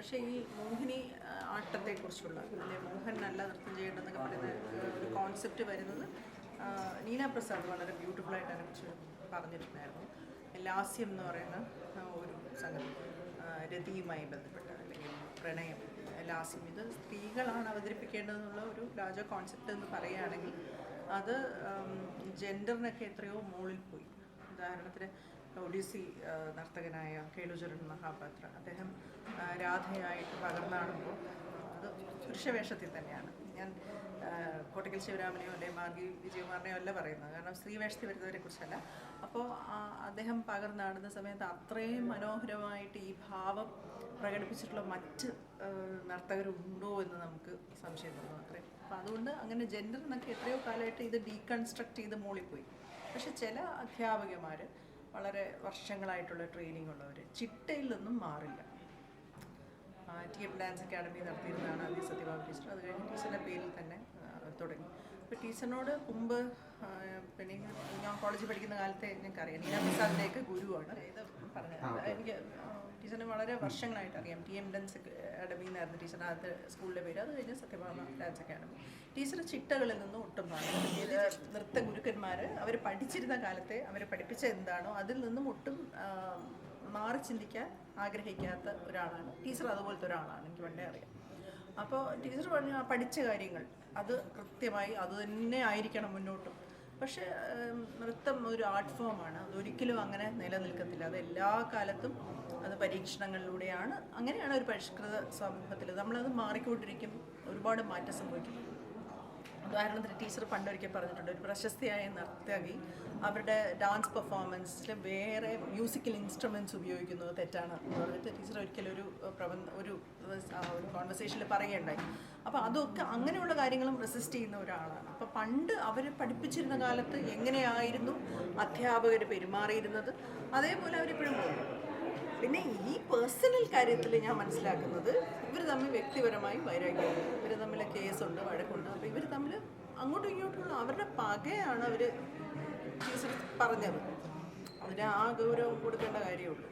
പക്ഷേ ഈ മോഹിനി ആട്ടത്തെ ആട്ടത്തെക്കുറിച്ചുള്ള അല്ലെ മോഹൻ നല്ല നൃത്തം ചെയ്യേണ്ടതെന്നൊക്കെ പറയുന്ന ഒരു കോൺസെപ്റ്റ് വരുന്നത് നീന പ്രസാദ് വളരെ ബ്യൂട്ടിഫുൾ ആയിട്ട് അതിനെക്കുറിച്ച് പറഞ്ഞിട്ടുണ്ടായിരുന്നു. ലാസ്യം എന്ന് പറയുന്ന ഒരു സംഗതി രതിയുമായി ബന്ധപ്പെട്ട അല്ലെങ്കിൽ പ്രണയം ലാസ്യം. ഇത് സ്ത്രീകളാണ് അവതരിപ്പിക്കേണ്ടതെന്നുള്ള ഒരു രാജ കോൺസെപ്റ്റ് എന്ന് പറയുകയാണെങ്കിൽ അത് ജെൻഡറിനൊക്കെ എത്രയോ മുകളിൽ പോയി. ഉദാഹരണത്തിന് ഒഡീസി നർത്തകനായ കേളുചരൺ മഹാപാത്ര. അദ്ദേഹം രാധയായിട്ട് പകർന്നാടുമ്പോൾ അത് പുരുഷവേഷത്തിൽ തന്നെയാണ്. ഞാൻ കോട്ടക്കൽ ശിവരാമനെയോ അല്ലെ മാർഗി വിജയകുമാറിനെയോ അല്ല പറയുന്നത്. കാരണം സ്ത്രീവേഷത്തിൽ വരുന്നവരെ കുറിച്ചല്ല അപ്പോൾ അദ്ദേഹം പകർന്നാടുന്ന സമയത്ത് അത്രയും മനോഹരമായിട്ട് ഈ ഭാവം പ്രകടിപ്പിച്ചിട്ടുള്ള മറ്റ് നർത്തകരുണ്ടോ എന്ന് നമുക്ക് സംശയം തോന്നുന്നു അത്രയും അപ്പം അതുകൊണ്ട് അങ്ങനെ ജെൻഡർ എന്നൊക്കെ എത്രയോ കാലമായിട്ട് ഇത് ഡീകൺസ്ട്രക്ട് ചെയ്ത് മൂളിപ്പോയി. പക്ഷെ ചില അധ്യാപകന്മാർ വളരെ വർഷങ്ങളായിട്ടുള്ള ട്രെയിനിങ് ഉള്ളവർ ചിട്ടയിൽ നിന്നും മാറില്ല. ടി എം ഡാൻസ് അക്കാഡമി നടത്തിയിരുന്നതാണ് ആദ്യ സത്യഭാമ ടീച്ചർ അത് കഴിഞ്ഞ് ടീച്ചറിന്റെ പേരിൽ തന്നെ തുടങ്ങി. അപ്പോൾ ടീച്ചറിനോട് മുമ്പ് പിന്നെ ഞാൻ കോളേജിൽ പഠിക്കുന്ന കാലത്തെ എനിക്കറിയാം നീന പ്രസാദിന്റെയൊക്കെ ഗുരുവാണ്. ഇത് പറഞ്ഞത്. എനിക്ക് ടീച്ചറിനെ വളരെ വർഷങ്ങളായിട്ട് അറിയാം. ടി എം ഡൻസ് അക്കാഡമി എന്നായിരുന്നു ടീച്ചർ ആദ്യത്തെ സ്കൂളിലെ പേര്. അത് കഴിഞ്ഞ് സത്യഭാമ ഡാൻസ് അക്കാഡമി ടീച്ചർ ചിട്ടകളിൽ നിന്നും ഒട്ടും ഇത് നൃത്ത ഗുരുക്കന്മാർ അവർ പഠിച്ചിരുന്ന കാലത്തെ അവർ പഠിപ്പിച്ച എന്താണോ അതിൽ നിന്നും ഒട്ടും മാറി ചിന്തിക്കാൻ ആഗ്രഹിക്കാത്ത ഒരാളാണ്. ടീച്ചർ അതുപോലത്തെ ഒരാളാണ് എനിക്ക് പണ്ടേ അറിയാം. അപ്പോൾ ടീച്ചർ പറഞ്ഞ ആ പഠിച്ച കാര്യങ്ങൾ അത് കൃത്യമായി അത് തന്നെ ആയിരിക്കണം മുന്നോട്ടും. പക്ഷേ നൃത്തം ഒരു ആർട്ട് ഫോമാണ്. അതൊരിക്കലും അങ്ങനെ നിലനിൽക്കത്തില്ല. അത് എല്ലാ കാലത്തും അത് പരീക്ഷണങ്ങളിലൂടെയാണ്. അങ്ങനെയാണ് ഒരു പരിഷ്കൃത സമൂഹത്തിൽ നമ്മളത് മാറിക്കൊണ്ടിരിക്കും. ഒരുപാട് മാറ്റം സംഭവിക്കും. ഉദാഹരണത്തിന് ടീച്ചർ പണ്ടൊരിക്കൽ പറഞ്ഞിട്ടുണ്ട് ഒരു പ്രശസ്തിയായ നർത്തകി അവരുടെ ഡാൻസ് പെർഫോമൻസിൽ വേറെ മ്യൂസിക്കൽ ഇൻസ്ട്രുമെന്റ്സ് ഉപയോഗിക്കുന്നത് തെറ്റാണ് എന്ന് പറഞ്ഞിട്ട് ടീച്ചർ ഒരിക്കലും ഒരു പ്രബന്ധ ഒരു കോൺവെർസേഷനിൽ പറയുകയുണ്ടായി. അപ്പോൾ അതൊക്കെ അങ്ങനെയുള്ള കാര്യങ്ങളും റെസിസ്റ്റ് ചെയ്യുന്ന ഒരാളാണ്. അപ്പോൾ പണ്ട് അവർ പഠിപ്പിച്ചിരുന്ന കാലത്ത് എങ്ങനെയായിരുന്നു അധ്യാപകർ പെരുമാറിയിരുന്നത് അതേപോലെ അവരിപ്പോഴും പോകുന്നു പിന്നെ ഈ പേഴ്സണൽ കാര്യത്തിൽ ഞാൻ മനസ്സിലാക്കുന്നത് ഇവർ തമ്മിൽ വ്യക്തിപരമായി വൈരാഗ്യമുണ്ട് ഇവർ തമ്മിൽ കേസുണ്ട് വഴക്കുണ്ട് അപ്പോൾ ഇവർ തമ്മിൽ അങ്ങോട്ടും ഇങ്ങോട്ടുള്ള അവരുടെ പകയാണ് അവർ ടീച്ചർ പറഞ്ഞത്. അതിന് ആ ഗൗരവം കൊടുക്കേണ്ട കാര്യമുള്ളൂ